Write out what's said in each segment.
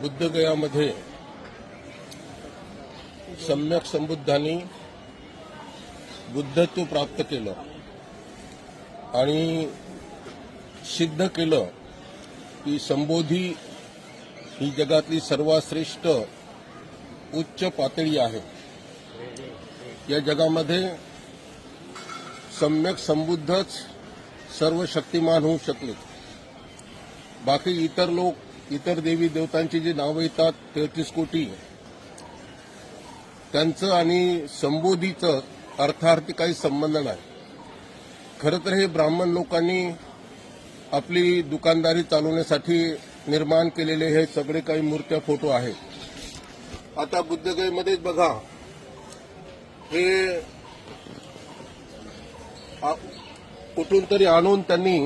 बुद्धगयामध्ये सम्यक संबुद्धांनी बुद्धत्व प्राप्त केलं आणि सिद्ध केलं की संबोधी ही जगातली सर्वात श्रेष्ठ उच्च पातळी आहे. या जगामध्ये सम्यक संबुद्धच सर्व शक्तिमान होऊ शकले बाकी इतर लोक इतर देवी देवतांची जी नावं येतात तेहतीस कोटी. त्यांचं आणि संबोधीचं अर्थार्थी काही संबंध नाही. खरं तर हे ब्राह्मण लोकांनी आपली दुकानदारी चालवण्यासाठी निर्माण केलेले हे सगळे काही मूर्त्या फोटो आहेत. आता बुद्धगयेमध्येच बघा. हे कुठून तरी आणून त्यांनी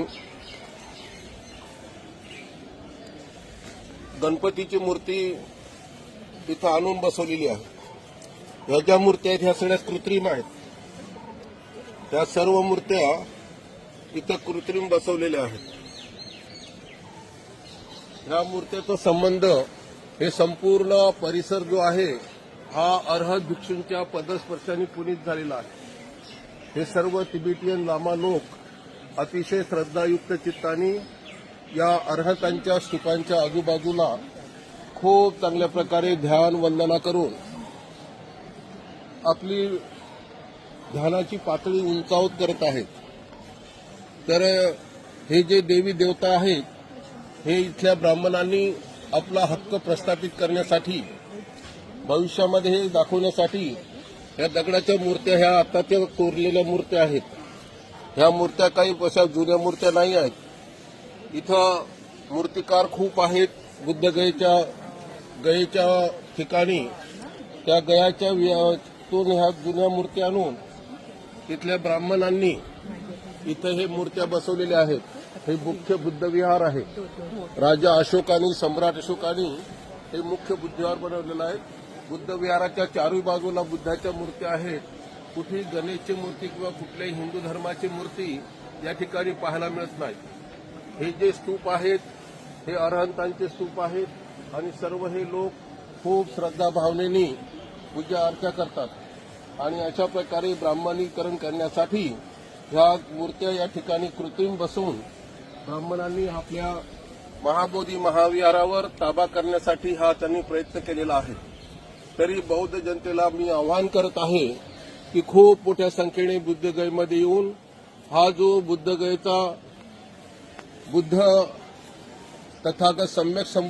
गणपतीची मूर्ती इथं आणून बसवलेली आहे. ह्या ज्या मूर्त्या आहेत ह्या सगळ्या कृत्रिम आहेत. त्या सर्व मूर्त्या इथं कृत्रिम बसवलेल्या आहेत. ह्या मूर्त्याचा संबंध हे संपूर्ण परिसर जो आहे हा अर्हत भिक्षूंच्या पदस्पर्शाने पुनीत झालेला आहे. हे सर्व तिबेटियन लामा लोक अतिशय श्रद्धायुक्त चित्तानी या अर्हतांच्या स्तूपांच्या आजूबाजूला खूप चांगल्या प्रकारे ध्यान वंदना करून आपली ध्यानाची पातळी उंचावत करत आहेत. तर हे जे देवी देवता आहेत हे इथल्या ब्राह्मणांनी आपला हक्क प्रस्थापित करण्यासाठी भविष्यामध्ये हे दाखवण्यासाठी या दगडाच्या मूर्त्या ह्या आताच्या कोरलेल्या मूर्त्या आहेत. ह्या मूर्त्या काही अशा जुन्या मूर्त्या नाही आहेत. इथं मूर्तिकार खूप आहेत. बुद्ध गयेच्या ठिकाणी. त्या गयाच्या तून ह्या जुन्या मूर्त्या आणून तिथल्या ब्राह्मणांनी इथं हे मूर्त्या बसवलेल्या आहेत. हे मुख्य बुद्धविहार आहे. राजा अशोकानी सम्राट अशोकानी हे मुख्य बुद्धविहार बनवलेलं आहे. बुद्ध विहाराच्या चारही बाजूला बुद्धाच्या मूर्त्या आहेत. कुठेही गणेशची मूर्ती किंवा कुठल्याही हिंदू धर्माची मूर्ती या ठिकाणी पाहायला मिळत नाही. हे जे स्तूप आहेत हे अरहंतांचे स्तूप आहेत आणि सर्व हे लोक खूप श्रद्धा भावनेने पूजा अर्चा करतात. आणि अशा प्रकारे ब्राह्मणीकरण करण्यासाठी ह्या मूर्त्या या ठिकाणी कृत्रिम बसवून ब्राह्मणांनी आपल्या महाबोधी महाविहारावर ताबा करण्यासाठी हा त्यांनी प्रयत्न केलेला आहे. तरी बौद्ध जनतेला मी आवाहन करत आहे की खूप मोठ्या संख्येने बुद्धगयमध्ये येऊन हा जो बुद्धगयचा बुद्ध तथागत सम्यक सं